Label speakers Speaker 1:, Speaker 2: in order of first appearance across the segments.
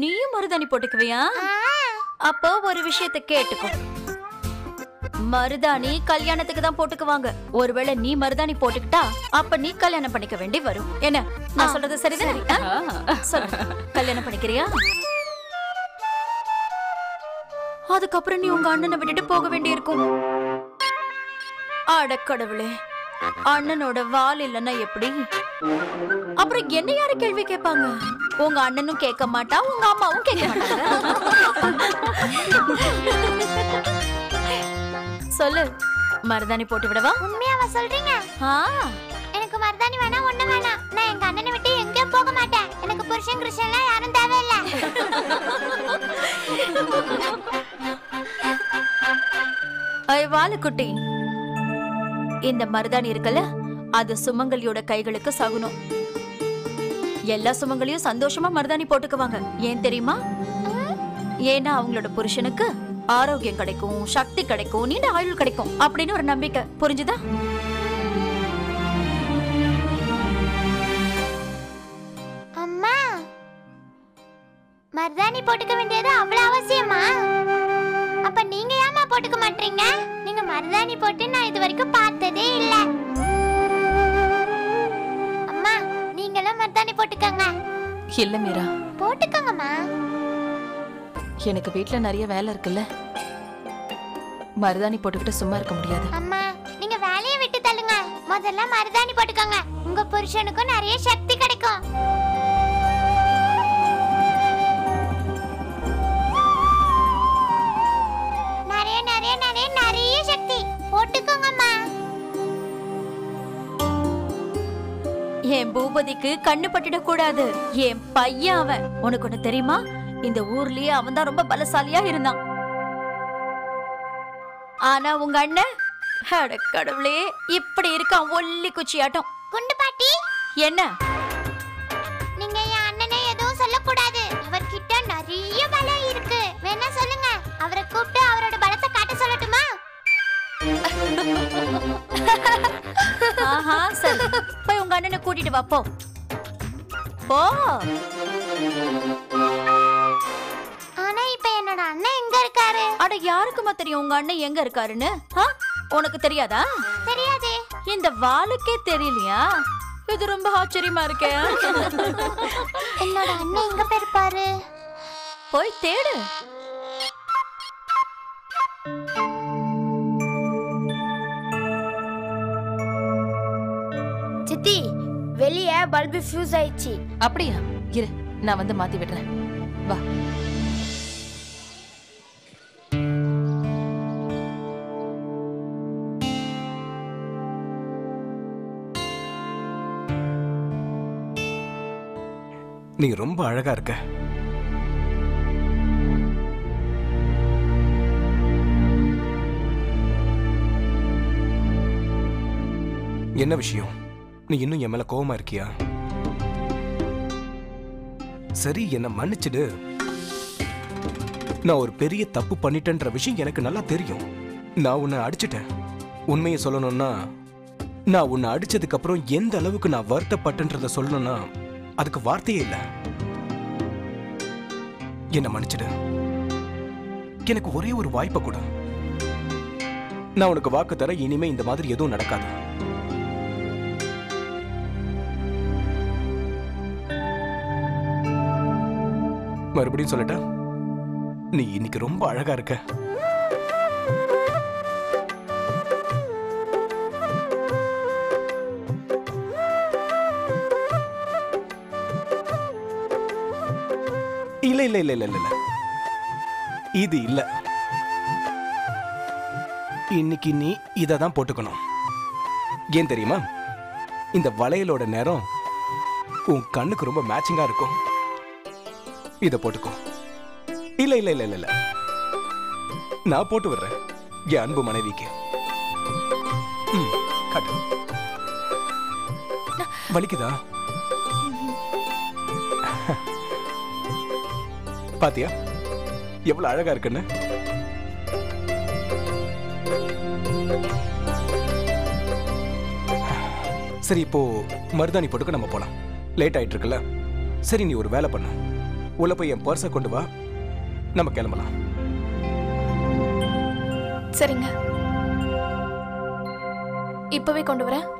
Speaker 1: நீயும் மருதாணி போட்டுக்குவியா? அப்போ ஒரு விஷயத்தை கேட்டுக்கோ. மருதாணி கல்யாணத்துக்கு தான் போட்டுக்குவாங்க. ஒருவேளை நீ மருதாணி போட்டுக்கிட்டா அப்ப நீ கல்யாணம் பண்ணிக்க வேண்டி வரும். என்ன நான் சொல்றது சரிதானே? சொல்லு. கல்யாணம் பண்ணிக்கிறியா? அதுக்கப்புறம் நீ உங்க அண்ணனை விட்டுட்டு போக வேண்டியிருக்கும். அடக்கடவுளே அண்ணனோட வால் இல்லைன்னா எப்படி? அப்புறம் என்ன யாரு கேள்வி கேட்பாங்க? உங்க அண்ணனும் கேட்க மாட்டா உங்க அம்மாவும் கேட்க மாட்டாங்க சொல்லு மருதாணி போட்டு விடவா?
Speaker 2: உண்மையாவா சொல்றீங்க?
Speaker 1: ஆ.
Speaker 2: எனக்கு மருதாணி வேணாம் ஒண்ணு வேணாம். நான் எங்க அண்ணனை விட்டு எங்கேயும் போக மாட்டேன். எனக்கு புருஷன் கிருஷ்ணன்லாம் யாரும் தேவையில்ல.
Speaker 1: ஐ வாலுக்குட்டி. இந்த மருதாணி இருக்குல்ல அது சுமங்கலியோட கைகளுக்கு சகுனம். எல்லா சுமங்களையும் சந்தோஷமா மருதாணி போட்டுக்குவாங்க. ஏன் தெரியுமா? ஏன்னா அவங்களோட புருஷனுக்கு ஆரோக்கியம் கிடைக்கும் சக்தி கிடைக்கும் நீண்ட ஆயுள் கிடைக்கும் அப்படின்னு ஒரு நம்பிக்கை. புரிஞ்சுதா?
Speaker 2: அம்மா மருதாணி போட்டுக்க வேண்டியது அவ்வளவு அவசியமா? அப்ப நீங்க ஏமா போட்டுக்க மாட்டீங்க? நீங்க மருதாணி போட்டு நான் இது வரைக்கும் பார்த்ததே இல்லை. மருதாணி போட்டுக்கங்க.
Speaker 3: இல்ல மீரா.
Speaker 2: போட்டுக்கோங்கம்மா.
Speaker 3: எனக்கு வீட்ல நிறைய வேலை இருக்குல்ல. மருதாணி போட்டுக்கிட்டு சும்மா இருக்க முடியாது.
Speaker 2: அம்மா நீங்க வேலையை விட்டு தள்ளுங்க. முதல்ல மருதாணி போட்டுக்கோங்க. உங்க புருஷனுக்கும் நிறைய சக்தி கிடைக்கும். நிறைய நிறைய நிறைய நிறைய சக்தி. போட்டுக்கோங்கம்மா.
Speaker 1: என் பூபதிக்கு கண்ணு பட்டுடக் கூடாது என் பையன் அவன். உனக்கு ஒண்ணு தெரியுமா? இந்த ஊர்லயே அவன் தான் ரொம்ப பலசாலியா இருந்தான். ஆனா உங்க அண்ணன்? அட கடவுளே இப்படி இருக்கான் ஒல்லி குச்சியாட்டம்.
Speaker 2: குண்டு பாட்டி.
Speaker 1: என்ன?
Speaker 2: அண்ணனை
Speaker 1: கூட்டிட்டு வா போ. போ.
Speaker 2: ஆனா இப்ப என்னோட அண்ணன் எங்க இருக்காரு?
Speaker 1: அட யாருக்குமா தெரியும் உங்க அண்ணன் எங்க இருக்காருன்னு? உனக்கு தெரியாதா?
Speaker 2: தெரியாதே.
Speaker 1: இந்த வாளுக்கே தெரியலையா? இது ரொம்ப ஆச்சரியமா இருக்கே.
Speaker 2: என்னோட அண்ணன் எங்க போயிருப்பாரு?
Speaker 1: போய் தேடு.
Speaker 4: வெளிய பல்பு ஃபியூஸ் ஆயிடுச்சு.
Speaker 3: அப்படியா? இரு நான் வந்து மாத்தி விடுறேன். வா.
Speaker 5: நீ ரொம்ப அழகா இருக்க. என்ன விஷயம்? நீ இன்னும் என் மேல கோவமா இருக்கியா? சரி என்ன மன்னிச்சிடு. நான் ஒரு பெரிய தப்பு பண்ணிட்டேன்ற விஷயம் எனக்கு நல்லா தெரியும். நான் உன்னை அடிச்சிட்டேன். உண்மையை சொல்லணும்னா நான் உன்னை அடிச்சதுக்கு அப்புறம் எந்த அளவுக்கு நான் வருத்தப்பட்டேன்றத சொல்லணும்னா அதுக்கு வார்த்தையே இல்லை. என்ன மன்னிச்சிடு. எனக்கு ஒரே ஒரு வாய்ப்பை கொடு. நான் உனக்கு வாக்கு தர இனிமே இந்த மாதிரி எதுவும் நடக்காது. மறுபடியும் சொல்லட்டா? நீ இன்னைக்கு ரொம்ப அழகா இருக்க. இல்ல இல்ல இல்ல இல்ல இல்ல இது இல்ல. இன்னைக்கு நீ இதை தான் போட்டுக்கணும். ஏன் தெரியுமா? இந்த வளையலோட நேரம் உன் கண்ணுக்கு ரொம்ப மேட்சிங்கா இருக்கும். இதை போட்டுக்கோ. இல்ல இல்ல இல்ல இல்ல இல்ல. நான் போட்டு விடுறேன். என் அன்பு மனைவிக்கு. காட்டு. வலிக்குதா? பாத்தியா? எவ்வளவு அழகா இருக்குன்னு. சரி இப்போ மருதாணி போட்டுக்க நம்ம போலாம். லேட் ஆயிட்டு இருக்குல்ல. சரி நீ ஒரு வேலை பண்ணு. உள்ள போய் என் பர்ஸை கொண்டு வா. நம்ம கிளம்பலாம்.
Speaker 6: சரிங்க. இப்பவே கொண்டு வரேன்.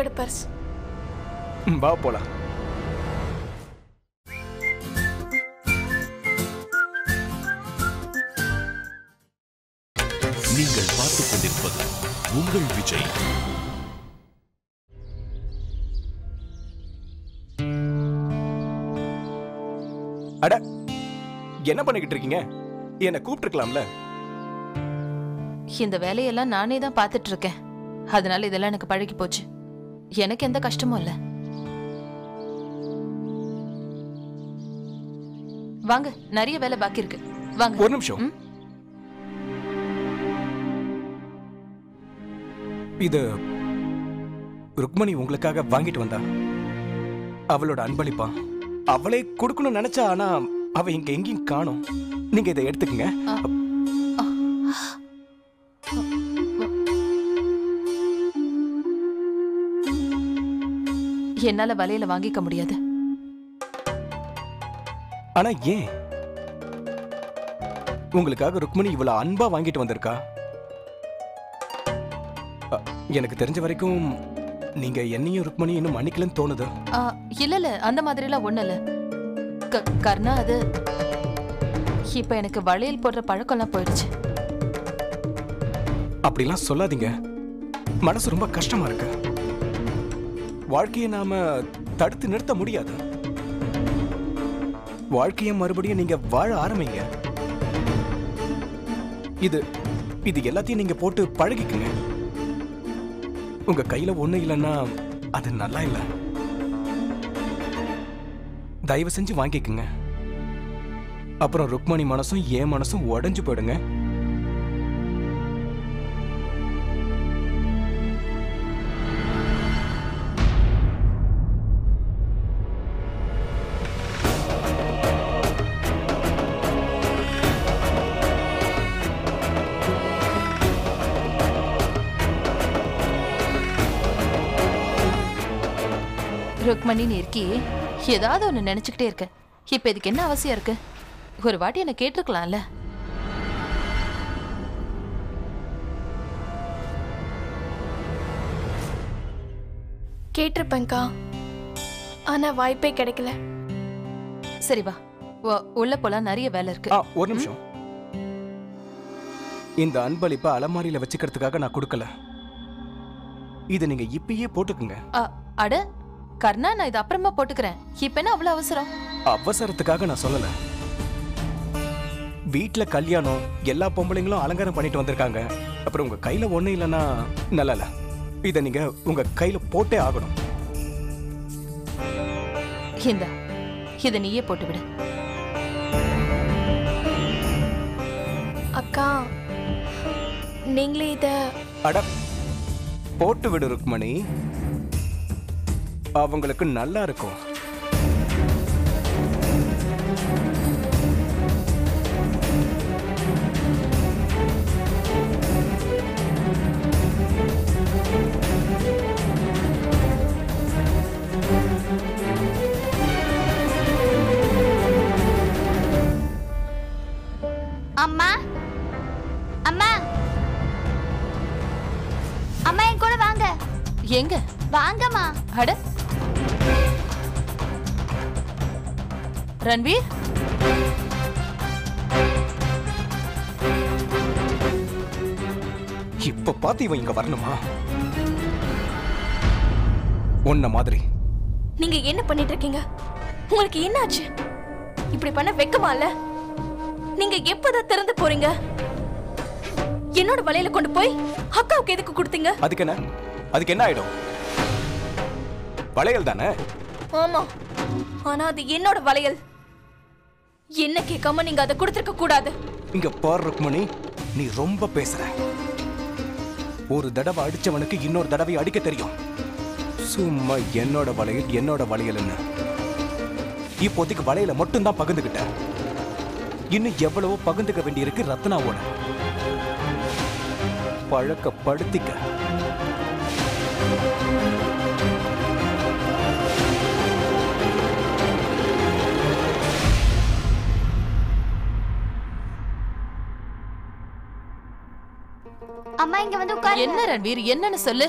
Speaker 6: உங்களோட பர்ஸ்
Speaker 5: வா போலாம்
Speaker 7: நீங்கள் பார்த்துக் கொண்டிருப்பது உங்கள் விஜய்.
Speaker 5: அட என்ன பண்ணிக்கிட்டு இருக்கீங்க? என்ன கூப்பிட்டுருக்கலாம்ல.
Speaker 3: இந்த வேலையெல்லாம் நானே தான் பார்த்துட்டு இருக்கேன். அதனால இதெல்லாம் எனக்கு பழகி போச்சு. எனக்கு எந்த கஷ்டமும் இல்ல. வாங்க நிறைய வேலை பாக்கி இருக்கு. வாங்க.
Speaker 5: ஒரு நிமிஷம்? இது ருக்மணி உங்களுக்காக வாங்கிட்டு வந்தா. அவளோட அன்பளிப்பா. அவளே கொடுக்கணும்னு நினைச்சா ஆனா அவ இங்க எங்கேயும் காணோம். நீங்க இதை எடுத்துக்கங்க.
Speaker 3: என்னால வலையில வாங்கிக்க முடியாது.
Speaker 5: ஆனா ஏன்? உங்களுக்காக ருக்மணி இவ்வளவு அன்பா வாங்கிட்டு வந்திருக்கா? எனக்கு தெரிஞ்ச வரைக்கும் நீங்க என்னையும் ருக்மணி இன்னும் மன்னிக்கலன்னு தோணுது.
Speaker 3: இல்ல இல்ல அந்த மாதிரி எல்லாம் ஒண்ணு இல்ல கர்ணா அது இப்ப எனக்கு வளையல் போடுற பழக்கம்லாம் போயிடுச்சு.
Speaker 5: அப்படிலாம் சொல்லாதீங்க. மனசு ரொம்ப கஷ்டமா இருக்கு. வாழ்க்கையை நாம தடுத்து நிறுத்த முடியாது. வாழ்க்கையை மறுபடியும் நீங்க வாழ ஆரம்பிங்க. இது இது எல்லாத்தையும் நீங்க போட்டு பழகிக்குங்க. உங்க கையில ஒண்ணு இல்லைன்னா அது நல்லா இல்ல. தயவு செஞ்சு வாங்கிக்குங்க. அப்புறம் ருக்மணி மனசும் என் மனசும் உடஞ்சு போயிடுங்க.
Speaker 3: இருக்கியே ஏதாவது ஒண்ணு நினைச்சுக்கிட்டே இருக்க. இப்ப இதுக்கு என்ன அவசியம் இருக்கு? ஒரு வாட்டி என்ன கேட்டிருக்கலாம்ல.
Speaker 6: கேட்டிருப்பேன்க்கா ஆனா வாய்ப்பே கிடைக்கல.
Speaker 3: சரி வா. உள்ள போலாம். நிறைய வேலை இருக்கு.
Speaker 5: ஆ ஒரு நிமிஷம். இந்த அன்பளிப்பை அலமாரியில வச்சுக்கிறதுக்காக நான் கொடுக்கல. இது நீங்க இப்பயே போட்டுக்குங்க.
Speaker 3: அ, அட கர்ணா நான் இது அப்புறமா போட்டுக்கிறேன். இப்ப என்ன அவ்வளவு அவசரம்?
Speaker 5: அவசரத்துக்காக நான் சொல்லல. வீட்ல கல்யாணம் எல்லா பொம்பளைங்களும் அலங்காரம் பண்ணிட்டு வந்திருக்காங்க. அப்புறம் உங்க கையில ஒண்ணு இல்லைன்னா நல்லா இல்ல. இத நீங்க உங்க கையில போட்டே ஆகணும்.
Speaker 3: இந்த இதை நீயே போட்டு விடு.
Speaker 6: அக்கா நீங்களே இத
Speaker 5: அட போட்டு விடு ருக்மணி. அவங்களுக்கு நல்லா இருக்கும்.
Speaker 3: எங்க?
Speaker 4: வாங்கம்மா.
Speaker 3: அட. ரன்வீர்?
Speaker 5: இப்ப பார்த்து இவன் இங்க வரணுமா? உன்ன மாதிரி.
Speaker 6: நீங்க என்ன பண்ணிட்டு இருக்கீங்க? உங்களுக்கு என்ன ஆச்சு இப்படி பண்ண வெக்கமா இல்ல? நீங்க எப்பதான் திறந்து போறீங்க? என்னோட வலையில கொண்டு போய் அக்காவுக்கு எதுக்கு கொடுத்தீங்க?
Speaker 5: அதுக்கு என்ன? அதுக்கு என்ன ஆயிடும்? வளையல் தானே?
Speaker 6: ஆமா. ஆனா அது என்னோட வளையல். என்ன கேட்காம நீங்க அதை கொடுத்திருக்க கூடாது.
Speaker 5: இங்க பார் ருக்மணி நீ ரொம்ப பேசுற. ஒரு தடவை அடிச்சவனுக்கு இன்னொரு தடவை அடிக்க தெரியும். சும்மா என்னோட வளையல் என்னோட வளையல்னு. இப்போதைக்கு வளையல மட்டும்தான் பகிர்ந்துகிட்ட. இன்னும் எவ்வளவோ பகிர்ந்துக்க வேண்டியிருக்கு ரத்னாவோட. பழக்கப்படுத்திக்க.
Speaker 4: அம்மா இங்க வந்து உட்காருங்க.
Speaker 3: என்ன ரன்வீர் என்னன்னு சொல்லு.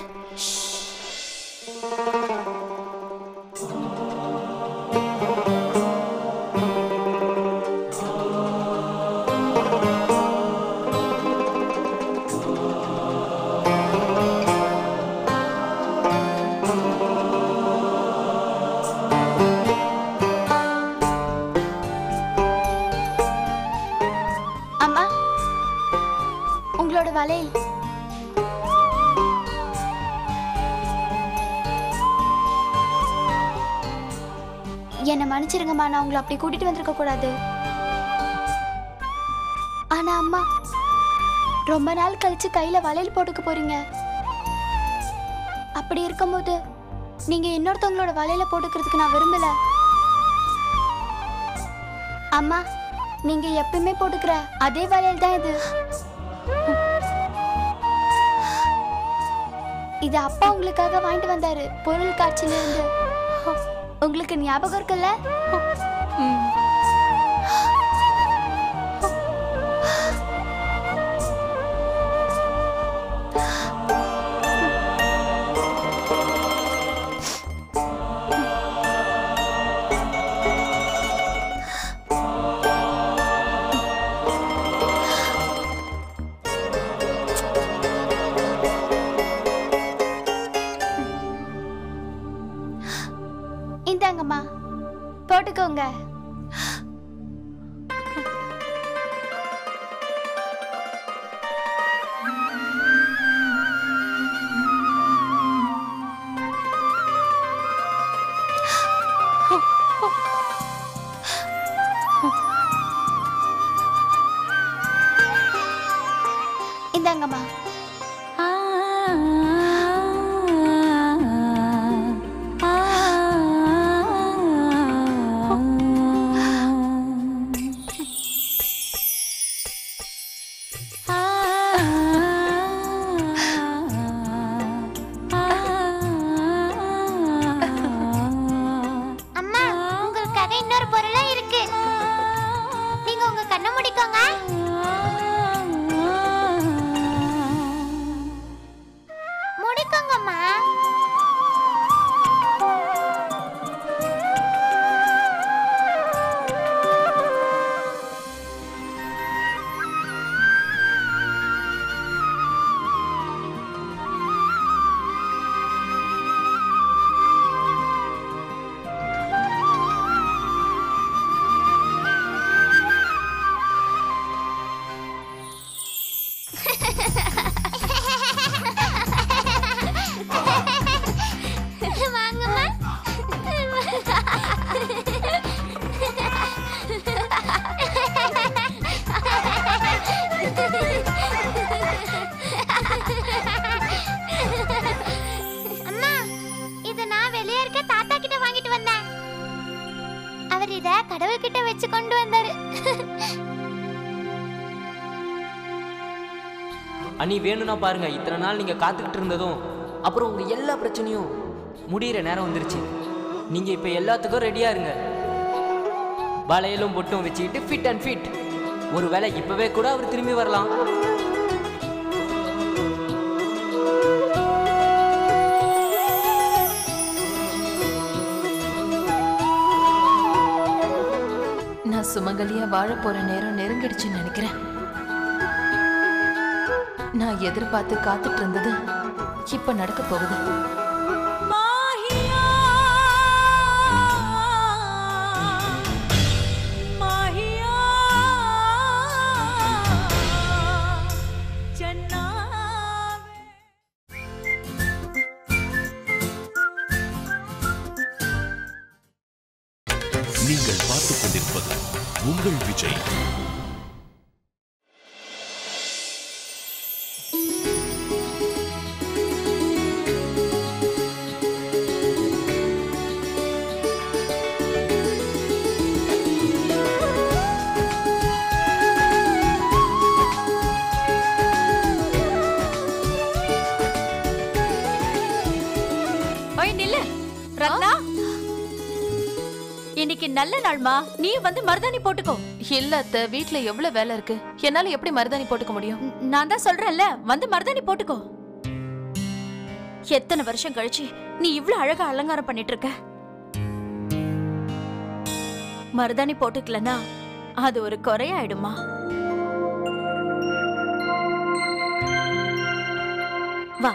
Speaker 4: மன்னிச்சிருங்கம்மா நான் உங்களை அப்படி கூட்டிட்டு வந்திருக்க கூடாது. ஆனா அம்மா ரொம்ப நாள் கழிச்சு கையில வளையல் போட்டுக்க போறீங்க. அப்படி இருக்கும்போது நீங்க இன்னொருத்தவங்களோட வலையில போட்டுக்கிறதுக்கு நான் விரும்பல. அம்மா நீங்க எப்பயுமே போட்டுக்கிற அதே வளையல் தான் இது. இது அப்பா உங்களுக்காக வாங்கிட்டு வந்தாரு பொருள் காட்சியில இருந்து உங்களுக்கு ஞாபகம் இருக்குல்ல? போட்டுக்கோங்க
Speaker 2: வந்தாரு.
Speaker 8: அனி வேணும்னா பாருங்க. இத்தனை நாள் நீங்க காத்துக்கிட்டு இருந்ததும் அப்புறம் உங்க எல்லா பிரச்சனையும் முடியிற நேரம் வந்துருச்சு. நீங்க இப்ப எல்லாத்துக்கும் ரெடியா இருங்க. வளையலும் பொட்டும் வச்சுக்கிட்டு ஃபிட் அண்ட் ஃபிட் ஒருவேளை இப்பவே கூட அவர் திரும்பி வரலாம்.
Speaker 3: நான் வாழ போற நேரம் நெருங்கிடுச்சுன்னு நினைக்கிறேன். நான் எதிர்பார்த்து காத்துட்டு இருந்தது இப்ப நடக்க போகுது.
Speaker 1: நல்ல நாள்மா. நீ வந்து மருதாணி போட்டுக்கோ.
Speaker 3: இல்ல அத்தை வீட்ல எவ்வளவு வேலை இருக்கு? என்னால எப்படி மருதாணி போட்டுக்க முடியும்?
Speaker 1: நான் தான் சொல்றேன்ல வந்து மருதாணி போட்டுக்கோ. எத்தனை வருஷம் கழிச்சு நீ இவ்ளோ அழகா அலங்காரம் பண்ணிட்டு இருக்க மருதாணி போட்டுக்கலனா அது ஒரு குறையாயிடுமா? வா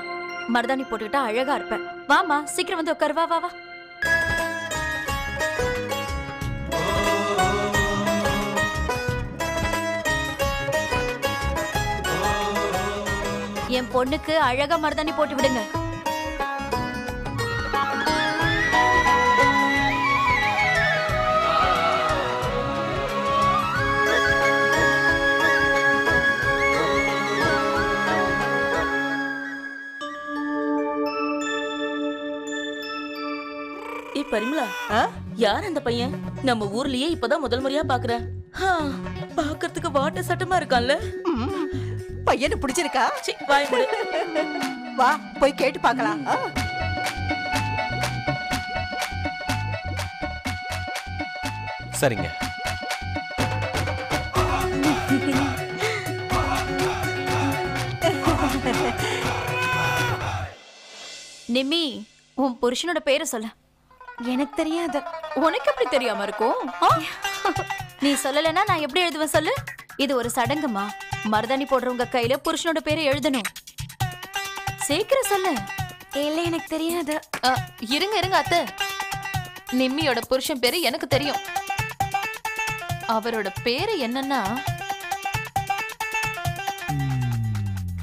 Speaker 1: மருதாணி போட்டுக்கிட்டா அழகா இருப்ப. வாமா சீக்கிரம் வந்து உட்காரு வா வா வா. என் பொண்ணுக்கு அழகா மருதாணி போட்டு விடுங்க.
Speaker 9: ஏ பரிமளா யார் அந்த பையன்? நம்ம ஊர்லயே இப்பதான் முதல் முறையா பாக்குறேன் ஆ, பாக்குறதுக்கு வாட்ட சட்டமா இருக்கான்ல.
Speaker 10: பையனை பிடிச்சிருக்கா?
Speaker 9: சீ, வாய் மூடு.
Speaker 10: வா போய் கேட்டு பார்க்கலாம். ஆ.
Speaker 5: சரிங்க.
Speaker 1: நிம்மி உன் புருஷனோட பேரை சொல்ல.
Speaker 6: எனக்கு தெரியாது.
Speaker 1: உனக்கு எப்படி தெரியாம இருக்கும்? நீ சொல்லலைன்னா நான் எப்படி எழுதுவேன் சொல்லு? இது ஒரு சடங்குமா? மருதாணி போடுறவங்க கையில புருஷனோட பேரை எழுதணும். சீக்கிரம் சொல்லு.
Speaker 6: இல்ல எனக்கு தெரியாது.
Speaker 3: இருங்க இருங்க அத்தை. நிம்மியோட புருஷன் பேரு எனக்கு தெரியும். அவரோட பேரு என்னன்னா?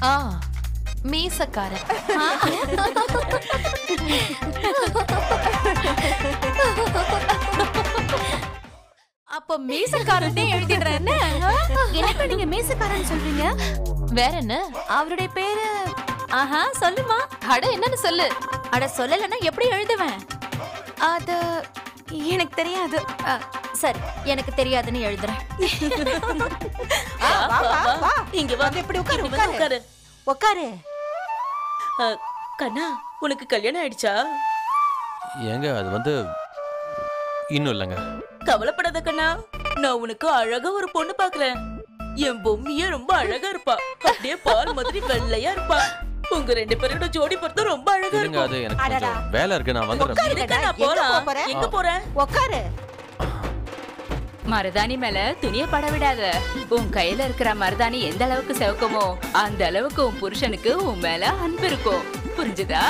Speaker 3: ஆ மீசக்காரன்.
Speaker 1: அப்போ மீசக்காரனே எழுதிடுறேன் என்ன
Speaker 6: எனக்கு நீங்க மீசக்காரன் சொல்றீங்க?
Speaker 3: வேற என்ன?
Speaker 1: அவருடைய பேரு ஆஹா சொல்லுமா.
Speaker 3: அட என்னன்னு சொல்லு.
Speaker 1: அட சொல்லலைன்னா எப்படி எழுதுவேன்?
Speaker 6: அது எனக்கு தெரியாது.
Speaker 1: ஆ, சரி எனக்கு தெரியாதுன்னு எழுதுறேன்.
Speaker 10: ஆ, வா, வா, வா.
Speaker 9: இங்க
Speaker 10: வந்து இப்படி உட்காரு, உட்காரு.
Speaker 9: உட்காரு. கண்ணா உனக்கு கல்யாணம் ஆயிடுச்சா?
Speaker 11: ஏங்க அது வந்து இன்னும் இல்லைங்க.
Speaker 9: கவலைப்படாத கண்ணா நான் உனக்கு அழகா ஒரு பொண்ணு பாக்குறேன் என் பொம்மியே ரொம்ப அழகா இருப்பா. அப்படியே பால் மாதிரி வெள்ளையா இருப்பா. உங்க ரெண்டு பேரோட ஜோடி பொறுத்த ரொம்ப அழகா
Speaker 11: இல்லைங்க அது
Speaker 9: இருக்கும்
Speaker 11: எனக்கு
Speaker 10: அடடா.
Speaker 11: கொஞ்சம் வேலை இருக்கு நான் வந்துடுறேன்.
Speaker 10: உட்காரு.
Speaker 9: இருக்க நான்
Speaker 10: எங்க
Speaker 9: போலாம்
Speaker 10: போற?
Speaker 9: எங்க போறேன்
Speaker 10: உட்காரு.
Speaker 12: மருதாணி மேல துணிய பட விடாத. உன் கையில இருக்கிற மருதாணி எந்த அளவுக்கு செவக்குமோ அந்த அளவுக்கு உன் புருஷனுக்கு உன் மேல அன்பு இருக்கும். புரிஞ்சுதா?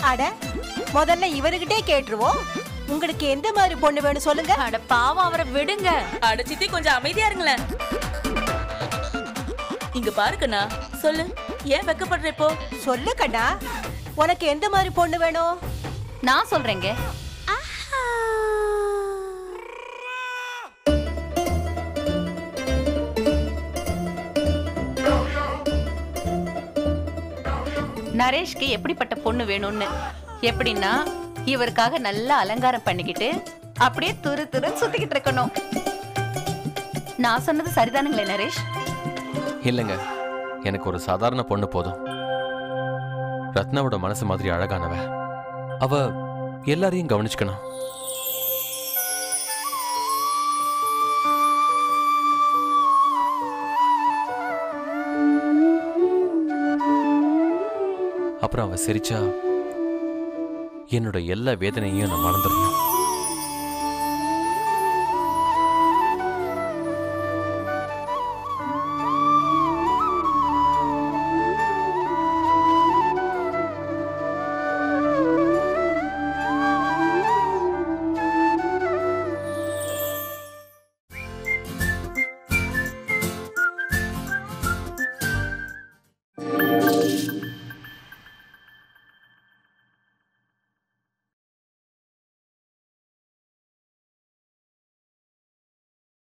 Speaker 10: அட முதல்ல இவர்கிட்டே கேட்டுருவோம். உங்களுக்கு எந்த மாதிரி பொண்ணு வேணும் சொல்லுங்க.
Speaker 1: அட பாவம் அவரை விடுங்க.
Speaker 9: அடைச்சித்தி கொஞ்சம் அமைதியா இருங்களேன். இங்க பாரு கண்ணா சொல்லு ஏன் வெக்கப்படுற இப்போ?
Speaker 10: சொல்லு கண்ணா உனக்கு எந்த மாதிரி பொண்ணு வேணும்?
Speaker 12: நான் சொல்றேங்க. நரேஷ்க்கு எப்படிப்பட்ட பொண்ணு வேணும்னு? எப்படின்னா இவருக்காக நல்லா அலங்காரம் பண்ணிக்கிட்டு அப்படியே துரு துரு சுத்திக்கிட்டு இருக்கணும்.
Speaker 13: நான் சொன்னது சரிதானுங்களே நரேஷ்?
Speaker 11: இல்லைங்க. எனக்கு ஒரு சாதாரண பொண்ணு போதும். ரத்னாவோட மனசு மாதிரி அழகானவ. அவ எல்லாரையும் கவனிச்சுக்கணும். அப்புறம் அவ சிரிச்சா என்னோட எல்லா வேதனையும் நான் மறந்துடுறேன்.